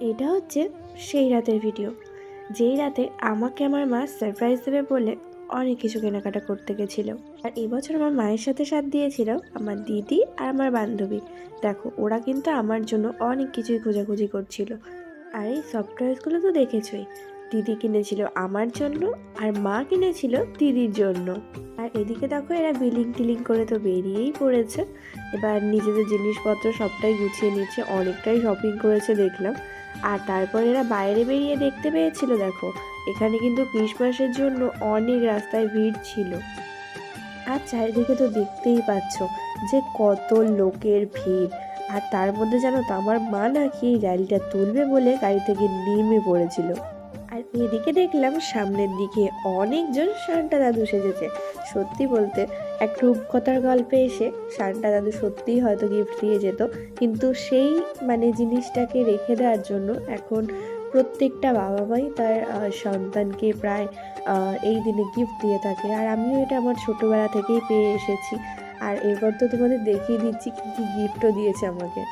এটা হচ্ছে সেই রাতের ভিডিও। যেই রাতে আমাকে আমার মা সারপ্রাইজ দেবে বলে অনেক কিছু কেনাকাটা করতে গেছিল। আর এবছর আমার মায়ের সাথে সাথ দিয়েছিল আমার দিদি আর আমার বান্ধবী। দেখো, ওরা কিন্তু আমার জন্য অনেক কিছুই খোঁজাখুঁজি করছিল। আর এই সফটওয়্যারগুলো তো দেখেছই। দিদি কিনেছিল আমার জন্য আর মা কিনেছিল দিদির জন্য। আর এদিকে দেখো, এরা বিলিং টিলিং করে তো বেরিয়েই পড়েছে। এবার নিজেদের জিনিসপত্র সবটাই গুছিয়ে নিচ্ছে, অনেকটাই শপিং করেছে দেখলাম। আর তারপর এরা বাইরে বেরিয়ে দেখতে পেয়েছিল, দেখো। এখানে কিন্তু ক্রিসমাসের জন্য অনেক রাস্তায় ভিড় ছিল। আর চারিদিকে তো দেখতেই পাচ্ছ যে কত লোকের ভিড়। আর তার মধ্যে জানো তো, আমার মা নাকি এই গাড়িটা তুলবে বলে গাড়ি থেকে নেমে পড়েছিল। আর এদিকে দেখলাম সামনের দিকে অনেকজন সান্টা দাদু সেজেছে। সত্যি বলতে, এক রূপকথার গল্পে এসে সান্টা দাদু সত্যিই হয়তো গিফট দিয়ে যেত। কিন্তু সেই মানে জিনিসটাকে রেখে দেওয়ার জন্য এখন প্রত্যেকটা বাবা মাই তার সন্তানকে প্রায় এই দিনে গিফট দিয়ে থাকে। আর আমিও এটা আমার ছোটোবেলা থেকেই পেয়ে এসেছি। আর এরপর তো তোমাদের দেখিয়ে দিচ্ছি কী কী গিফটও দিয়েছে আমাকে।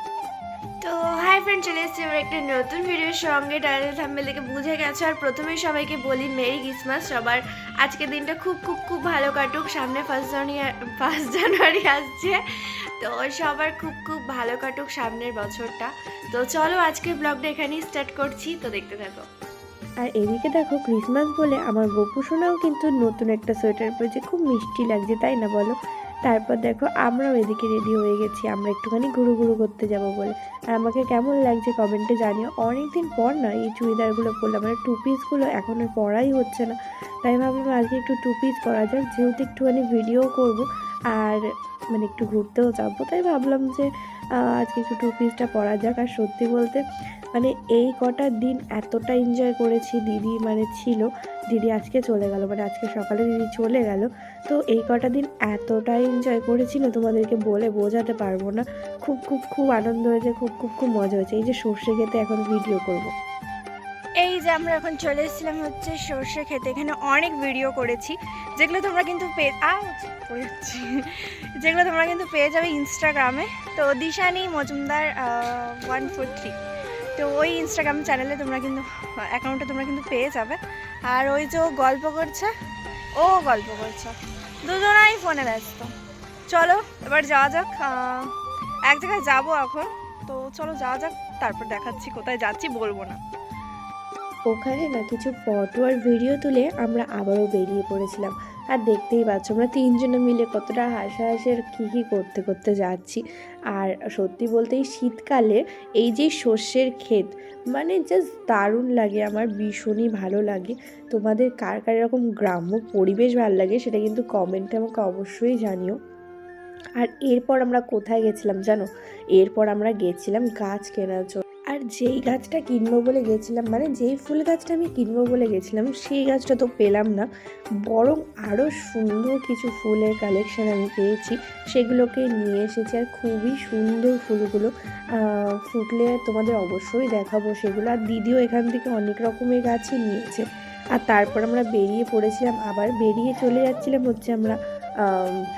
ফ্রেন্ড চলে এসেছি আমার একটা নতুন ভিডিওর সঙ্গে টাইটেল থাম্বেল থেকে বুঝে গেছো। আর প্রথমেই সবাইকে বলি মেরি ক্রিসমাস সবার আজকের দিনটা খুব খুব খুব ভালো কাটুক। সামনে ফার্স্ট জানুয়ারি ফার্স্ট জানুয়ারি আসছে, তো সবার খুব খুব ভালো কাটুক সামনের বছরটা। তো চলো আজকে ব্লগটা এখানেই স্টার্ট করছি, তো দেখতে থাকো। আর এদিকে দেখো ক্রিসমাস বলে আমার গপু সোনাও কিন্তু নতুন একটা সোয়েটার পরেছে। খুব মিষ্টি লাগছে, তাই না বলো? তারপর দেখো, আমরাও এদিকে রেডি হয়ে গেছি। আমরা একটুখানি ঘুরু ঘুরু করতে যাব বলে। আর আমাকে কেমন লাগছে কমেন্টে জানিও। অনেক দিন পর না, এই চুড়িদারগুলো পরলাম। মানে টু পিসগুলো এখন আর পরাই হচ্ছে না। তাই ভাবলাম আজকে একটু টু পিস পরা যাক। যেহেতু একটুখানি ভিডিও করব। আর মানে একটু ঘুরতেও যাব। তাই ভাবলাম যে আজকে একটু টু পিসটা পরা যাক। আর সত্যি বলতে মানে এই কটা দিন এতটা এনজয় করেছি দিদি মানে ছিল, দিদি আজকে চলে গেল মানে আজকে সকালে দিদি চলে গেল। তো এই কটা দিন এতটা এনজয় করেছি না, তোমাদেরকে বলে বোঝাতে পারব না। খুব খুব খুব আনন্দ হয়েছে, খুব খুব খুব মজা হয়েছে। এই যে সর্ষে খেতে এখন ভিডিও করব। এই যে আমরা এখন চলে এসেছিলাম হচ্ছে সর্ষে খেতে। এখানে অনেক ভিডিও করেছি। যেগুলো তোমরা কিন্তু পেয়ে যাচ্ছি। যেগুলো তোমরা কিন্তু পেয়ে যাবে ইনস্টাগ্রামে তো Dishani Majumdar one four three তো ওই ইনস্টাগ্রাম চ্যানেলে তোমরা কিন্তু অ্যাকাউন্টে তোমরা কিন্তু পেয়ে যাবে। আর ওই যে ও গল্প করছে, ও গল্প করছে। দুজনাই ফোনে ব্যস্ত। চলো, এবার যাওয়া যাক। এক জায়গায় যাব এখন। তো চলো যাওয়া যাক, তারপর দেখাচ্ছি কোথায় যাচ্ছি, বলব না। ওখানে না কিছু ফটো আর ভিডিও তুলে আমরা আবারও বেরিয়ে পড়েছিলাম। আর দেখতেই পাচ্ছ আমরা তিনজনে মিলে কতটা হাসাহাসির কী কী করতে করতে যাচ্ছি। আর সত্যি বলতে এই শীতকালে এই যে সর্ষের ক্ষেত মানে জাস্ট দারুণ লাগে, আমার ভীষণই ভালো লাগে। তোমাদের কার কার এরকম গ্রাম্য পরিবেশ ভালো লাগে সেটা কিন্তু কমেন্টে আমাকে অবশ্যই জানিও। আর এরপর আমরা কোথায় গেছিলাম জানো? এরপর আমরা গেছিলাম গাছ কেনার জন্য। আর যেই গাছটা কিনবো বলে গেছিলাম মানে যেই ফুল গাছটা আমি কিনবো বলে গেছিলাম, সেই গাছটা তো পেলাম না। বরং আরও সুন্দর কিছু ফুলের কালেকশান আমি পেয়েছি, সেগুলোকে নিয়ে এসেছি আর খুবই সুন্দর ফুলগুলো। ফুটলে তোমাদের অবশ্যই দেখাবো সেগুলো। আর দিদিও এখান থেকে অনেক রকমের গাছই নিয়েছে। আর তারপর আমরা বেরিয়ে পড়েছিলাম, আবার বেরিয়ে চলে যাচ্ছিলাম হচ্ছে আমরা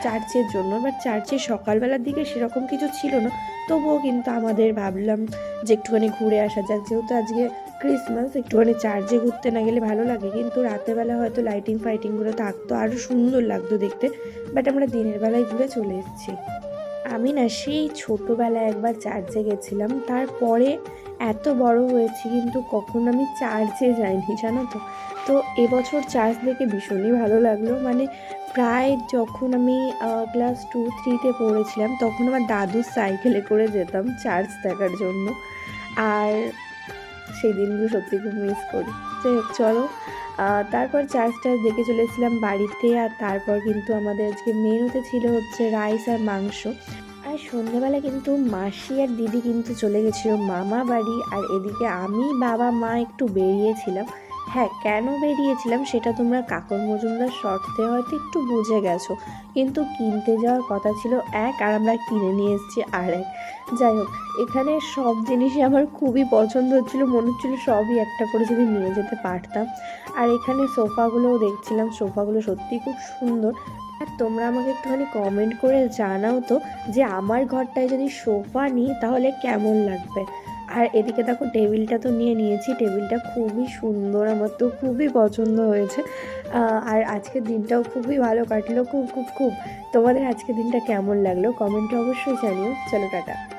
চার্চের জন্য। বাট চার্চে সকালবেলার দিকে সেরকম কিছু ছিল না, তবুও কিন্তু আমাদের ভাবলাম যে একটুখানি ঘুরে আসা যাক। যেহেতু আজকে ক্রিসমাস, একটুখানি চার্চে ঘুরতে না গেলে ভালো লাগে। কিন্তু রাতের বেলা হয়তো লাইটিং ফাইটিংগুলো থাকতো আরও সুন্দর লাগতো দেখতে। বাট আমরা দিনের বেলায় ঘুরে চলে এসেছি। আমি না সেই ছোটোবেলায় একবার চার্চে গেছিলাম, তারপরে এত বড় হয়েছি কিন্তু কখনো আমি চার্চে যাইনি, জানো তো? তো এবছর চার্চ দেখে ভীষণই ভালো লাগল। মানে প্রায় যখন আমি ক্লাস টু থ্রিতে পড়েছিলাম, তখন আমার দাদুর সাইকেলে করে যেতাম চার্চ দেখার জন্য। আর সেই দিনগুলো সত্যি খুব মিস করি। যাই চলো আহ, চার্জ টার্জ দেখে চলেছিলাম বাড়িতে আর তারপর কিন্তু আমাদের আজকে মেনুতে ছিল হচ্ছে রাইস আর মাংস। আর সন্ধ্যাবেলা কিন্তু মাসি আর দিদি কিন্তু চলে গেছিল মামা বাড়ি আর এদিকে আমি বাবা মা একটু বেরিয়েছিলাম। হ্যাঁ কেন বেরিয়েছিলাম সেটা তোমরা কাকর মজুমদার শর্টতে হয়তো একটু বুঝে গেছো। কিন্তু কিনতে যাওয়ার কথা ছিল এক, আর আমরা কিনে নিয়ে এসেছি আর এক যাই হোক, এখানে সব জিনিসই আমার খুবই পছন্দ হচ্ছিল, মনে হচ্ছিল সবই একটা করে যদি নিয়ে যেতে পারতাম। আর এখানে সোফাগুলোও দেখছিলাম, সোফাগুলো সত্যিই খুব সুন্দর। আর তোমরা আমাকে একটুখানি কমেন্ট করে জানাও তো যে আমার ঘরটায় যদি সোফা নিই তাহলে কেমন লাগবে? আর এদিকে দেখো টেবিলটা তো নিয়ে নিয়েছি, টেবিলটা খুবই সুন্দর, আমার তো খুবই পছন্দ হয়েছে। আর আজকের দিনটাও খুবই ভালো কাটলো, খুব খুব খুব। তোমাদের আজকের দিনটা কেমন লাগল? কমেন্টে অবশ্যই জানিও। চলো, টাটা।